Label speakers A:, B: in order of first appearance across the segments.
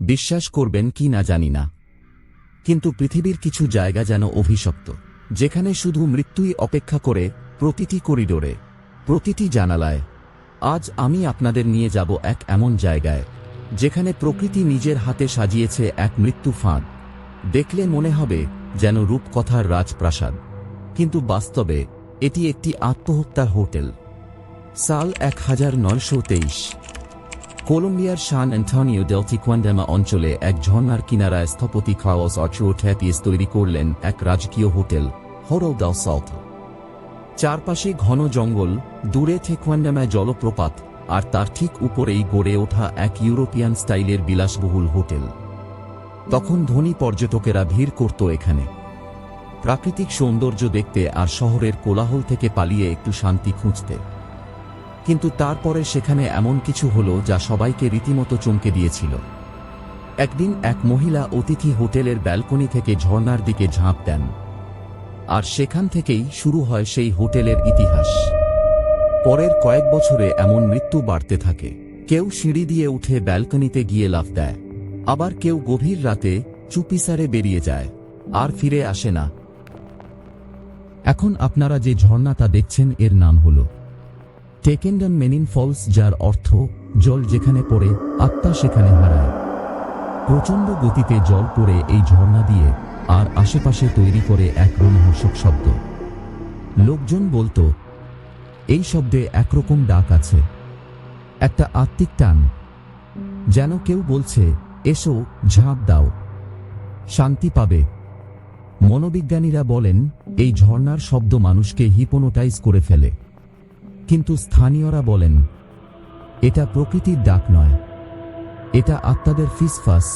A: বিশ্বাস করবেন কি না জানি না। কিন্তু পৃথিবীর কিছু জায়গা যেন অভিশপ্ত, যেখানে শুধু মৃত্যুই অপেক্ষা করে প্রতিটি করিডোরে, প্রতিটি জানালায়, আজ আমি আপনাদের নিয়ে যাব এক এমন জায়গায়, যেখানে প্রকৃতি নিজের হাতে সাজিয়েছে এক মৃত্যু ফাঁদ। দেখলে মনে হবে যেন রূপকথার রাজপ্রাসাদ। কিন্তু বাস্তবে এটি একটি আত্মহত্যার হোটেল। সাল এক হাজার নয়শো তেইশ। কলম্বিয়ার সান অ্যান্টনিও ডেল টিকোয়ান্ডামা অঞ্চলে এক ঝর্নার কিনারায় স্থপতি খাওয়াস অর্চোঠ্যাপিস তৈরি করলেন এক রাজকীয় হোটেল হরল দাও সাউথ চারপাশে ঘন জঙ্গল দূরে থেকোয়ান্ডামায় জলপ্রপাত আর তার ঠিক উপরেই গড়ে ওঠা এক ইউরোপিয়ান স্টাইলের বিলাসবহুল হোটেল। তখন ধনী পর্যটকেরা ভিড় করত এখানে। প্রাকৃতিক সৌন্দর্য দেখতে আর শহরের কোলাহল থেকে পালিয়ে একটু শান্তি খুঁজতে। কিন্তু তারপরে সেখানে এমন কিছু হলো যা সবাইকে রীতিমতো চমকে দিয়েছিল। একদিন এক মহিলা অতিথি হোটেলের ব্যালকনি থেকে ঝর্ণার দিকে ঝাঁপ দেন। আর সেখান থেকেই শুরু হয় সেই হোটেলের ইতিহাস। পরের কয়েক বছরে এমন মৃত্যু বাড়তে থাকে। কেউ সিঁড়ি দিয়ে উঠে ব্যালকনিতে গিয়ে লাফ দেয়। আবার কেউ গভীর রাতে চুপিসারে বেরিয়ে যায়। আর ফিরে আসে না। এখন আপনারা যে ঝর্ণাটা দেখছেন এর নাম হল টেকেন্ডাম মেনিন ফলস যার অর্থ জল যেখানে পড়ে, আত্মা সেখানে হারায়। প্রচণ্ড গতিতে জল পড়ে এই ঝর্ণা দিয়ে আর আশেপাশে তৈরি করে এক রোমহর্ষক শব্দ। লোকজন বলতো, এই শব্দে একরকম ডাক আছে। একটা আত্মিক টান। যেন কেউ বলছে, এসো, ঝাঁপ দাও। শান্তি পাবে। মনোবিজ্ঞানীরা বলেন, এই ঝর্ণার শব্দ মানুষকে হিপোনোটাইজ করে ফেলে। কিন্তু স্থানীয়রা বলেন, এটা প্রকৃতির ডাক নয়, এটা আত্মাদের ফিসফাস।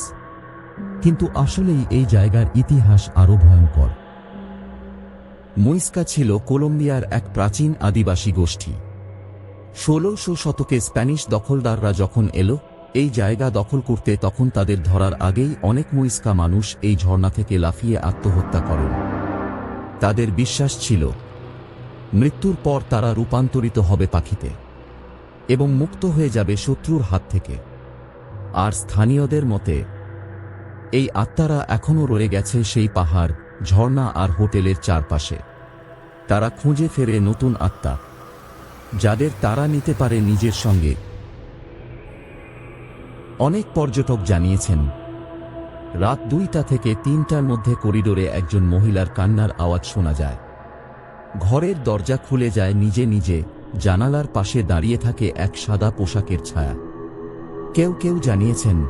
A: কিন্তু আসলেই এই জায়গার ইতিহাস আরও ভয়ঙ্কর। মুইস্কা ছিল কলম্বিয়ার এক প্রাচীন আদিবাসী গোষ্ঠী। ষোলোশো শতকে স্প্যানিশ দখলদাররা যখন এলো, এই জায়গা দখল করতে তখন তাদের ধরার আগেই অনেক মুইস্কা মানুষ এই ঝর্ণা থেকে লাফিয়ে আত্মহত্যা করেন। তাদের বিশ্বাস ছিল মৃত্যুর পর তারা রূপান্তরিত হবে পাখিতে এবং মুক্ত হয়ে যাবে শত্রুর হাত থেকে। আর স্থানীয়দের মতে, এই আত্মারা এখনও রয়ে গেছে সেই পাহাড়, ঝর্ণা আর হোটেলের চারপাশে। তারা খুঁজে ফেরে নতুন আত্মা, যাদের তারা নিতে পারে নিজের সঙ্গে। অনেক পর্যটক জানিয়েছেন, রাত দুইটা থেকে তিনটার মধ্যে করিডোরে একজন মহিলার কান্নার আওয়াজ শোনা যায়। ঘরের দরজা খুলে যায় নিজে নিজে, জানালার পাশে দাঁড়িয়ে থাকে এক সাদা পোশাকের ছায়া। কেউ কেউ জানিয়েছেন,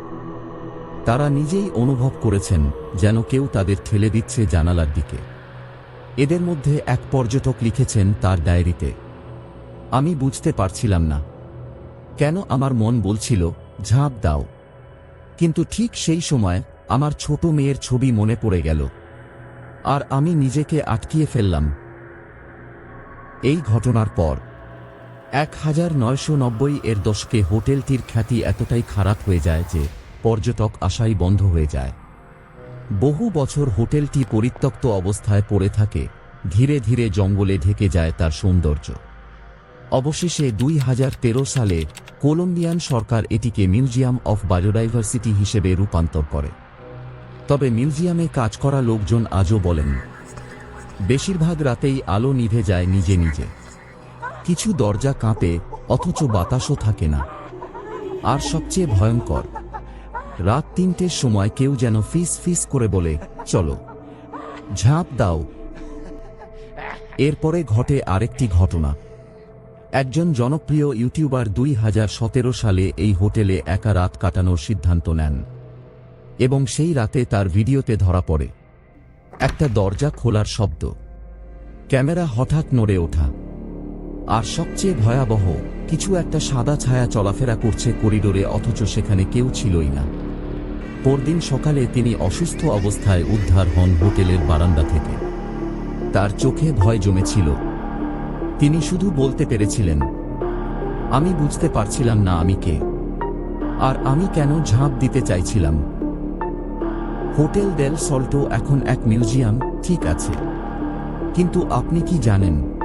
A: তারা নিজেই অনুভব করেছেন যেন কেউ তাদের ঠেলে দিচ্ছে জানালার দিকে। এদের মধ্যে এক পর্যটক লিখেছেন তার ডায়েরিতে, আমি বুঝতে পারছিলাম না। কেন আমার মন বলছিল, ঝাঁপ দাও। কিন্তু ঠিক সেই সময় আমার ছোট মেয়ের ছবি মনে পড়ে গেল। আর আমি নিজেকে আটকিয়ে ফেললাম। এই ঘটনার পর এক হাজার নয়শো নব্বই এর দশকে হোটেলটির খ্যাতি এতটাই খারাপ হয়ে যায় যে পর্যটক আশাই বন্ধ হয়ে যায়। বহু বছর হোটেলটি পরিত্যক্ত অবস্থায় পড়ে থাকে, ধীরে ধীরে জঙ্গলে ঢেকে যায় তার সৌন্দর্য। অবশেষে দুই হাজার তেরো সালে কলম্বিয়ান সরকার এটিকে মিউজিয়াম অফ বায়োডাইভার্সিটি হিসেবে রূপান্তর করে। তবে মিউজিয়ামে কাজ করা লোকজন আজও বলেন বেশিরভাগ রাতেই আলো নিভে যায় নিজে নিজে। কিছু দরজা কাঁপে, অথচ বাতাসও থাকে না। আর সবচেয়ে ভয়ঙ্কর, রাত তিনটের সময় কেউ যেন ফিস ফিস করে বলে, চলো, ঝাঁপ দাও। এরপরে ঘটে আরেকটি ঘটনা। একজন জনপ্রিয় ইউটিউবার দুই হাজার সতেরো সালে এই হোটেলে একা রাত কাটানোর সিদ্ধান্ত নেন এবং সেই রাতে তার ভিডিওতে ধরা পড়ে। একটা দরজা খোলার শব্দ। ক্যামেরা হঠাৎ নড়ে ওঠা। আর সবচেয়ে ভয়াবহ, কিছু একটা সাদা ছায়া চলাফেরা করছে করিডোরে, অথচ সেখানে কেউ ছিলই না। পরদিন সকালে তিনি অসুস্থ অবস্থায় উদ্ধার হন হোটেলের বারান্দা থেকে। তার চোখে ভয় জমেছিল। তিনি শুধু বলতে পেরেছিলেন, আমি বুঝতে পারছিলাম না আমি কে। আর আমি কেন ঝাঁপ দিতে চাইছিলাম? হোটেল দেল সল্টো এখন এক মিউজিয়াম, ঠিক আছে। কিন্তু আপনি কি জানেন?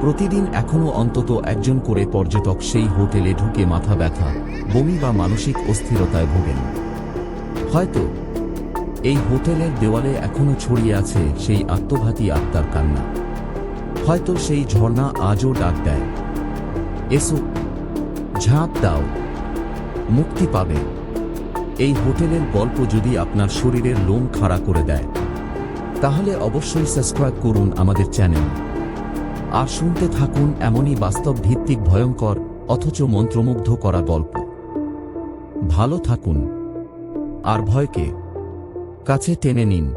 A: প্রতিদিন এখনও অন্তত একজন করে পর্যটক সেই হোটেলে ঢুকে মাথা ব্যথা, বমি বা মানসিক অস্থিরতায় ভোগেন। হয়তো এই হোটেলের দেওয়ালে এখনও ছড়িয়ে আছে সেই আত্মঘাতী আত্মার কান্না। হয়তো সেই ঝর্ণা আজও ডাক দেয়। এসো, ঝাঁপ দাও। মুক্তি পাবে। এই হোটেলের গল্প যদি আপনার শরীরের লোম খাড়া করে দেয়, তাহলে অবশ্যই সাবস্ক্রাইব করুন আমাদের চ্যানেল। আর শুনতে থাকুন এমনই বাস্তব ভিত্তিক ভয়ঙ্কর অথচ মন্ত্রমুগ্ধ করা গল্প। ভালো থাকুন। আর ভয়কে কাছে টেনে নিন।